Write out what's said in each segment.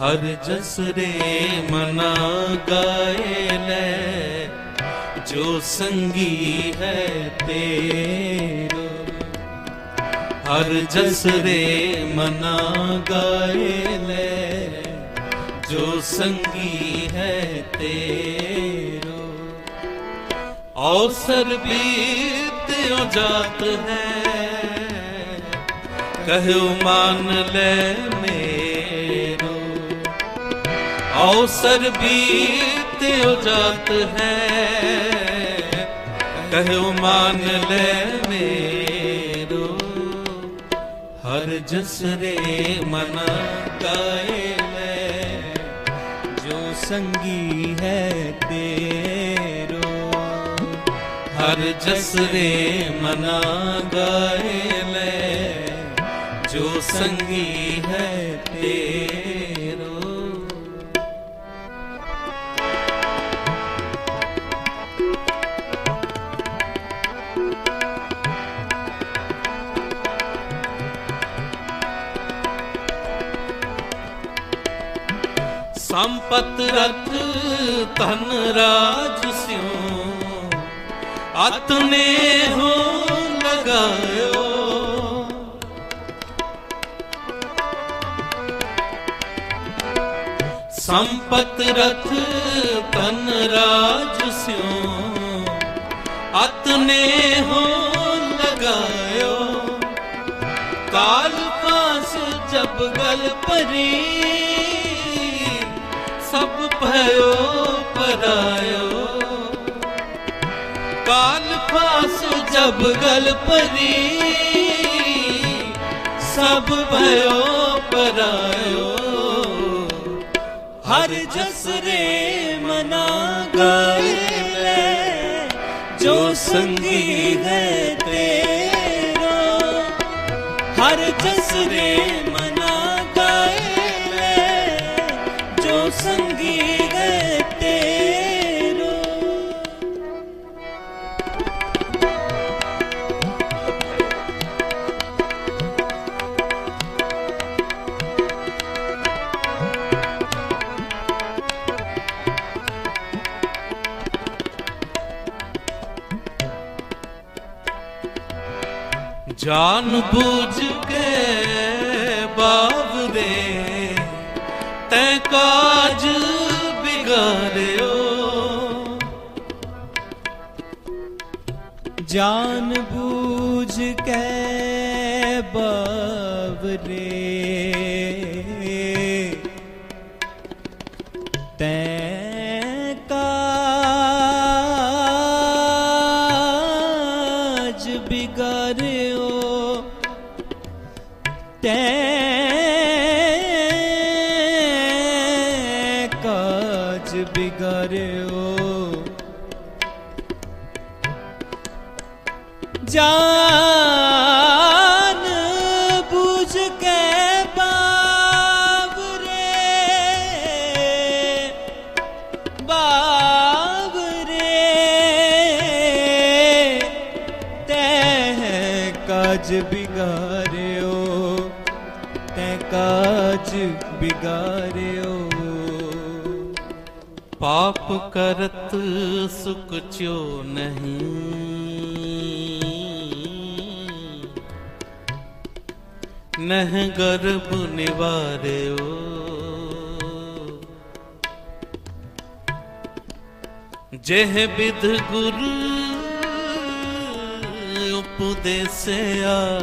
ਹਰ ਜਸ ਰੇ ਮਨਾ ਗਾਏ ਲੈ, ਜੋ ਸੰਗੀ ਹੈ ਤੇਰੋ। ਹਰ ਜਸ ਰੇ ਮਨਾ ਗਾਏ ਲੈ, ਜੋ ਸੰਗੀ ਹੈ ਤੇਰੋ। ਔਸਰ ਬੀਤਿਓ ਜਾਤ ਹੈ, ਕਹਿਓ ਮਾਨ ਲੈ ਮੇ ਅਵਸਰ ਬੀਤਿਓ ਜਾਤ ਹੈ ਕਹਿਓ ਮਾਨ ਲੈ ਮੇਰੋ ਹਰ ਜਸ ਰੇ ਮਨ ਕਾਏ ਲੈ ਜੋ ਸੰਗੀ ਹੈ ਤੇਰੋ ਹਰ ਜਸ ਰੇ ਮਨਾ ਗਾਏ ਲੈ ਪਤ ਰਤ ਧਨ ਰਾਜ ਸਿਉ। ਅਤਨੇ ਹੋ ਲਗਾਇਓ। ਸੰਪਤ ਰਥ ਧਨ ਰਾਜ ਸਿਉ। ਅਤਨੇ ਹੋ ਲਗਾਇਓ। ਕਾਲ ਪਾਸ ਜਬ ਗਲ ਪਰੀ ਸਭ ਭਇਓ ਪਰਾਇਓ। ਕਾਲ ਪਾਸ ਜਬ ਗਲ ਪਰੀ ਸਭ ਭਇਓ ਪਰਾਇਓ। ਹਰ ਜਸ ਰੇ ਮਨਾ ਗਾਏ ਲੈ, ਜੋ ਸੰਗੀ ਹੈ ਤੇਰਾ। ਹਰ ਜਸ ਰੇ ਮਨਾ ਜਾਨ ਬੂਝ ਤੈ ਕਾਜ ਬਿਗਾਰਿਓ ਜਾਨ ਬੂਝ ਕੇ ਬਵਰੇ। ਤੈ ਕਾਜ ਬਿਗਾਰਿਓ ਤੈ ਬਿਗਾਰਿਓ ਜਾਨ ਬੁਝ ਕੇ ਬਾਵਰੇ ਬਾਵਰੇ ਤੈ ਕਾਜ ਬਿਗਾਰਿਓ ਤੈ ਕਾਜ ਬਿਗਾਰਿਓ। ਪਾਪ ਕਰਤ ਸੁਖ ਚੋ ਨਹੀਂ। ਨਹ ਗਰਭ ਨਿਵਾਰਿਓ। ਜਿਹ ਵਿਧ ਗੁਰ ਉਪਦੇਸਿਆ,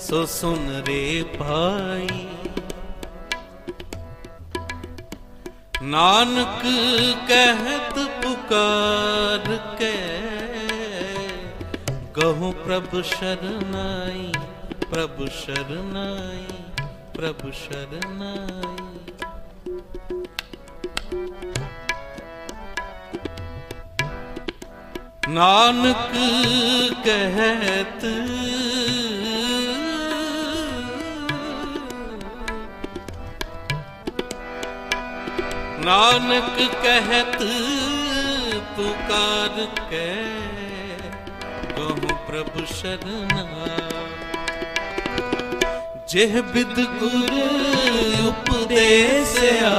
ਸੋ ਸੁਨ ਰੇ ਭਾਈ। ਨਾਨਕ ਕਹਿਤ ਪੁਕਾਰ ਕੇ ਕਹੂੰ ਪ੍ਰਭ ਸ਼ਰਨਾਈ ਪ੍ਰਭ ਸ਼ਰਨਾਈ ਪ੍ਰਭ ਸ਼ਰਨਾਈ। ਨਾਨਕ ਕਹਿਤ ਨਾਨਕ ਕਹਿਤ ਪੁਕਾਰ ਕੇ, ਕਹੂੰ ਪ੍ਰਭ ਸ਼ਰਨਾ। ਜਿਹ ਬਿਦ ਗੁਰ ਉਪਦੇਸਿਆ,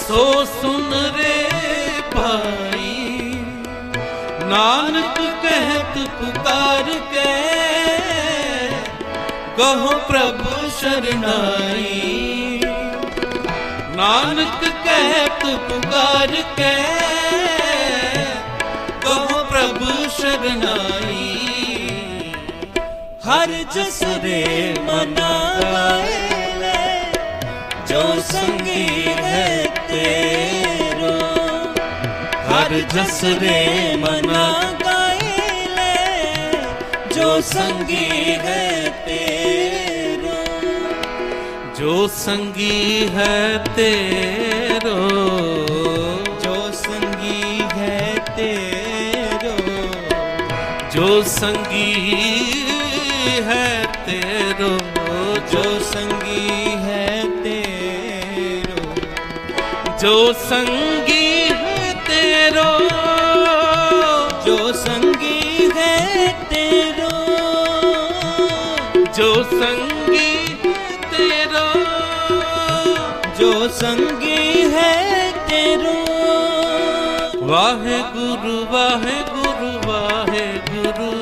ਸੋ ਸੁਨ ਰੇ ਭਾਈ। ਨਾਨਕ ਕਹਿਤ ਪੁਕਾਰ ਕੇ, ਕਹੋ ਪ੍ਰਭ ਸ਼ਰਨਾਈ। ਨਾਨਕ ਕਹਿਤ ਪੁਕਾਰ ਕੇ ਕਹੋ ਪ੍ਰਭ ਸ਼ਰਨਾਈ, ਹਰ ਜਸ ਰੇ ਮਨਾ ਗਾਏ ਜੋ ਸੰਗੀ ਹੈ ਤੇਰੋ। ਹਰ ਜਸ ਰੇ ਮਨਾ ਗਾਏ ਲੈ, ਜੋ ਸੰਗੀ ਹੈ ਤੇਰੋ। ਜੋ ਸੰਗੀ ਹੈ ਤੇਰੋ, ਜੋ ਸੰਗੀ ਹੈ ਤੇਰੋ, ਜੋ ਸੰਗੀ ਹੈ ਤੇਰੋ, ਜੋ ਸੰਗੀ ਹੈ ਤੇਰੋ, ਜੋ ਸੰਗੀ ਹੈ ਤੇਰੋ, ਜੋ ਸੰਗੀ ਹੈ ਤੇਰੋ, ਜੋ ਸੰਗੀ ਜੋ ਸੰਗੀ ਹੈ ਤੇਰੋ। ਵਾਹਿਗੁਰੂ ਵਾਹਿਗੁਰੂ ਵਾਹਿਗੁਰੂ।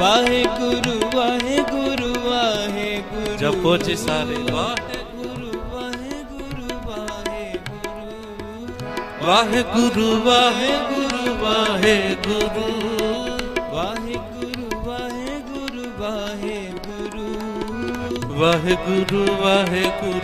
ਵਾਹਿਗੁਰੂ ਵਾਹਿਗੁਰੂ ਵਾਹਿਗੁਰੂ। ਜਪੋ ਜੀ ਸਾਰੇ। ਵਾਹਿਗੁਰੂ ਵਾਹਿਗੁਰੂ ਵਾਹਿਗੁਰੂ ਵਾਹਿਗੁਰੂ। ਵਾਹਿਗੁਰੂ ਵਾਹਿਗੁਰੂ ਵਾਹਿਗੁਰੂ। ਵਾਹਿਗੁਰੂ ਵਾਹਿਗੁਰੂ ਵਾਹਿਗੁਰੂ। ਵਾਹਿਗੁਰੂ ਵਾਹਿਗੁਰੂ।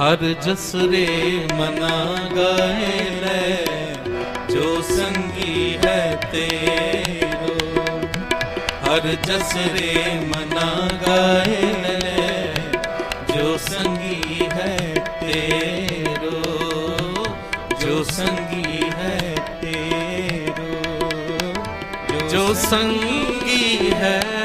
ਹਰ ਜਸ ਰੇ ਮਨਾ ਗਏ ਲੈ, ਜੋ ਸੰਗੀ ਹੈ ਤੇਰੋ। ਹਰ ਜਸ ਰੇ ਮਨਾ ਗਏ ਲੈ, ਜੋ ਸੰਗੀ ਹੈ ਤੇਰੋ। ਜੋ ਸੰਗੀ ਹੈ ਤੇਰੋ, ਜੋ ਸੰਗੀ ਹੈ ਹੈ